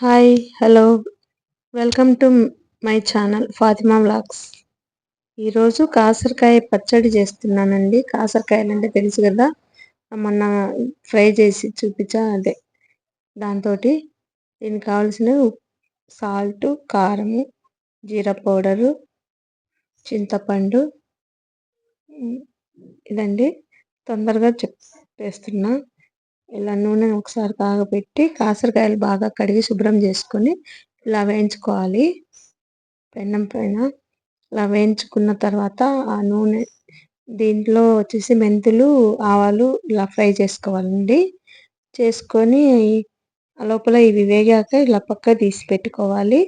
Hi hello welcome to my channel Fatima vlogs ఈరోజు కాసరకాయ పచ్చడి చేస్తున్నానండి. కాసరకాయలు అంటే తెలుసు కదా? మొన్న ఫ్రై చేసి చూపించా అదే. దాంతో దీనికి కావాల్సిన సాల్ట్ కారము జీరా పౌడరు చింతపండు ఇదండి. తొందరగా చెప్పేస్తున్నా. ఇలా నూనె ఒకసారి కాగబెట్టి కాసరకాయలు బాగా కడిగి శుభ్రం చేసుకొని ఇలా వేయించుకోవాలి. పెన్నం పైన ఇలా వేయించుకున్న తర్వాత ఆ నూనె దీంట్లో వచ్చేసి మెంతులు ఆవాలు ఇలా ఫ్రై చేసుకోవాలండి. చేసుకొని లోపల ఇవి వేగాక ఇలా పక్క తీసి పెట్టుకోవాలి.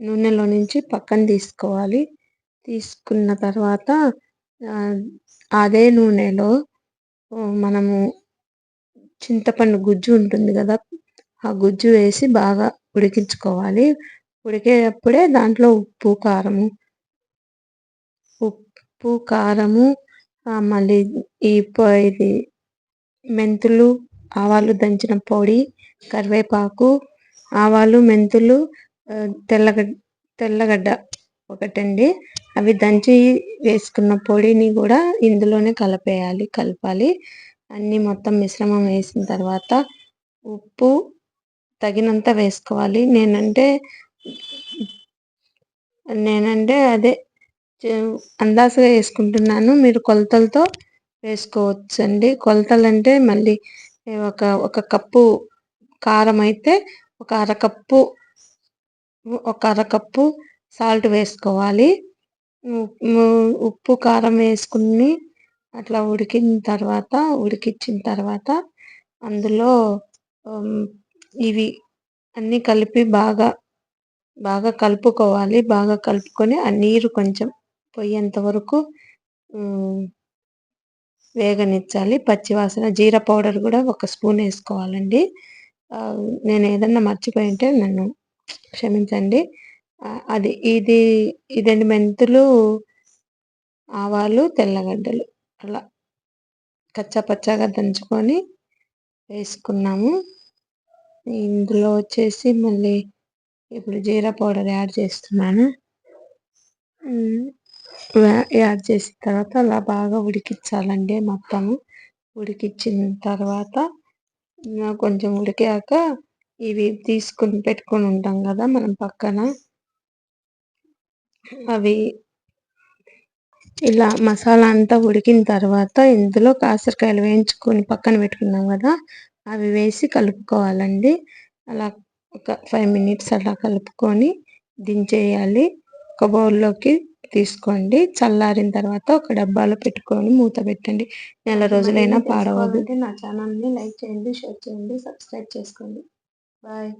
నూనెలో నుంచి పక్కన తీసుకోవాలి. తీసుకున్న తర్వాత అదే నూనెలో మనము చింతపండు గుజ్జు ఉంటుంది కదా ఆ గుజ్జు వేసి బాగా ఉడికించుకోవాలి. ఉడికేటప్పుడే దాంట్లో ఉప్పు కారము ఉప్పు కారము మళ్ళీ ఈ ఇది మెంతులు ఆవాలు దంచిన పొడి కరివేపాకు ఆవాలు మెంతులు తెల్లగడ్డ తెల్లగడ్డ ఒకటండి. అవి దంచి వేసుకున్న పొడిని కూడా ఇందులోనే కలిపేయాలి కలపాలి. అన్నీ మొత్తం మిశ్రమం వేసిన తర్వాత ఉప్పు తగినంత వేసుకోవాలి. నేనంటే నేనంటే అదే అందాసగా వేసుకుంటున్నాను. మీరు కొలతలతో వేసుకోవచ్చండి. కొలతలు అంటే మళ్ళీ ఒక ఒక కప్పు కారం అయితే ఒక అరకప్పు ఒక అరకప్పు సాల్ట్ వేసుకోవాలి. ఉప్పు కారం వేసుకుని అట్లా ఉడికిన తర్వాత ఉడికించిన తర్వాత అందులో ఇవి అన్నీ కలిపి బాగా బాగా కలుపుకోవాలి. బాగా కలుపుకొని ఆ నీరు కొంచెం పోయేంత వరకు వేగనిచ్చాలి. పచ్చివాసన జీర పౌడర్ కూడా ఒక స్పూన్ వేసుకోవాలండి. నేను ఏదన్నా మర్చిపోయి ఉంటే నన్ను క్షమించండి. అది ఇది ఇదండి మెంతులు ఆవాలు తెల్లగడ్డలు. అలా కచ్చా పచ్చాగా దంచుకొని వేసుకున్నాము. ఇందులో వచ్చేసి మళ్ళీ ఇప్పుడు జీరా పౌడర్ యాడ్ చేస్తున్నాను. యాడ్ చేసిన తర్వాత అలా బాగా ఉడికించాలండి మొత్తము. ఉడికించిన తర్వాత కొంచెం ఉడికాక ఇవి తీసుకుని పెట్టుకొని ఉంటాం కదా మనం పక్కన. అవి ఇలా మసాలా అంతా ఉడికిన తర్వాత ఇందులో కాసరకాయలు వేయించుకొని పక్కన పెట్టుకున్నాం కదా అవి వేసి కలుపుకోవాలండి. అలా ఒక ఫైవ్ మినిట్స్ అలా కలుపుకొని దించేయాలి. ఒక బౌల్లోకి తీసుకోండి. చల్లారిన తర్వాత ఒక డబ్బాలో పెట్టుకొని మూత పెట్టండి. నెల రోజులైనా పాడవద్దు నా ఛానల్ని లైక్ చేయండి షేర్ చేయండి సబ్స్క్రైబ్ చేసుకోండి. బాయ్.